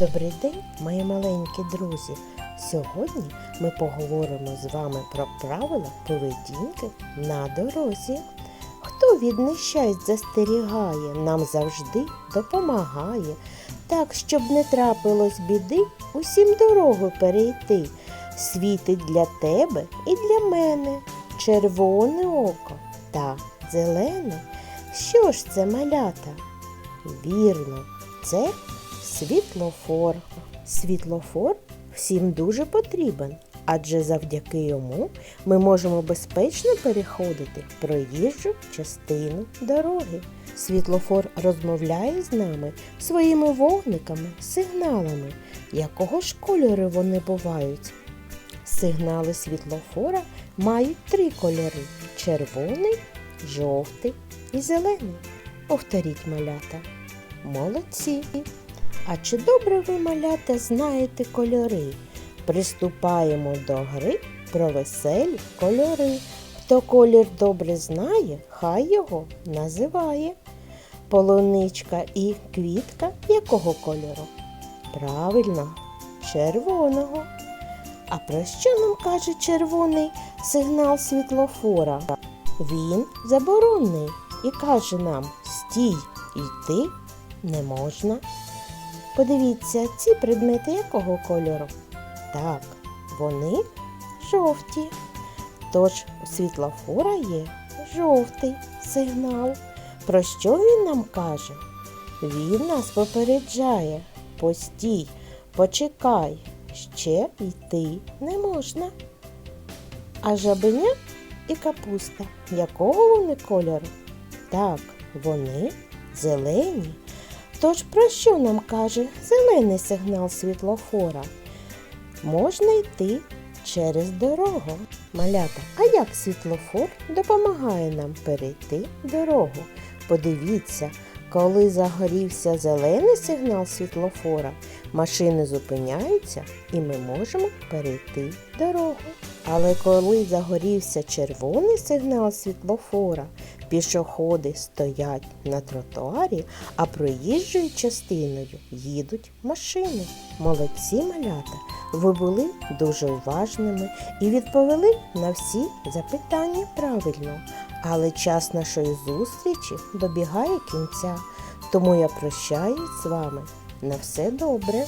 Добрий день, мої маленькі друзі. Сьогодні ми поговоримо з вами про правила поведінки на дорозі. Хто від нещасть застерігає, нам завжди допомагає, так, щоб не трапилось біди, усім дорогу перейти. Світить для тебе і для мене червоне око та зелене. Що ж це малята? Вірно, це світлофор. Світлофор всім дуже потрібен, адже завдяки йому ми можемо безпечно переходити проїжджу частину дороги. Світлофор розмовляє з нами своїми вогниками, сигналами. Якого ж кольору вони бувають? Сигнали світлофора мають три кольори: червоний, жовтий і зелений. Повторіть малята. Молодці! А чи добре ви, малята, знаєте кольори? Приступаємо до гри про веселі кольори. Хто колір добре знає, хай його називає. Полуничка і квітка якого кольору? Правильно, червоного. А про що нам каже червоний сигнал світлофора? Він заборонений і каже нам стій, йти не можна. Подивіться, ці предмети якого кольору? Так, вони жовті. Тож у світлофора є жовтий сигнал. Про що він нам каже? Він нас попереджає. Постій, почекай, ще йти не можна. А жабеня і капуста якого вони кольору? Так, вони зелені. Тож про що нам каже зелений сигнал світлофора? Можна йти через дорогу. Малята, а як світлофор допомагає нам перейти дорогу? Подивіться, коли загорівся зелений сигнал світлофора, машини зупиняються і ми можемо перейти дорогу. Але коли загорівся червоний сигнал світлофора, пішоходи стоять на тротуарі, а проїжджою частиною їдуть машини. Молодці малята! Ви були дуже уважними і відповіли на всі запитання правильно. Але час нашої зустрічі добігає кінця, тому я прощаюсь з вами. На все добре!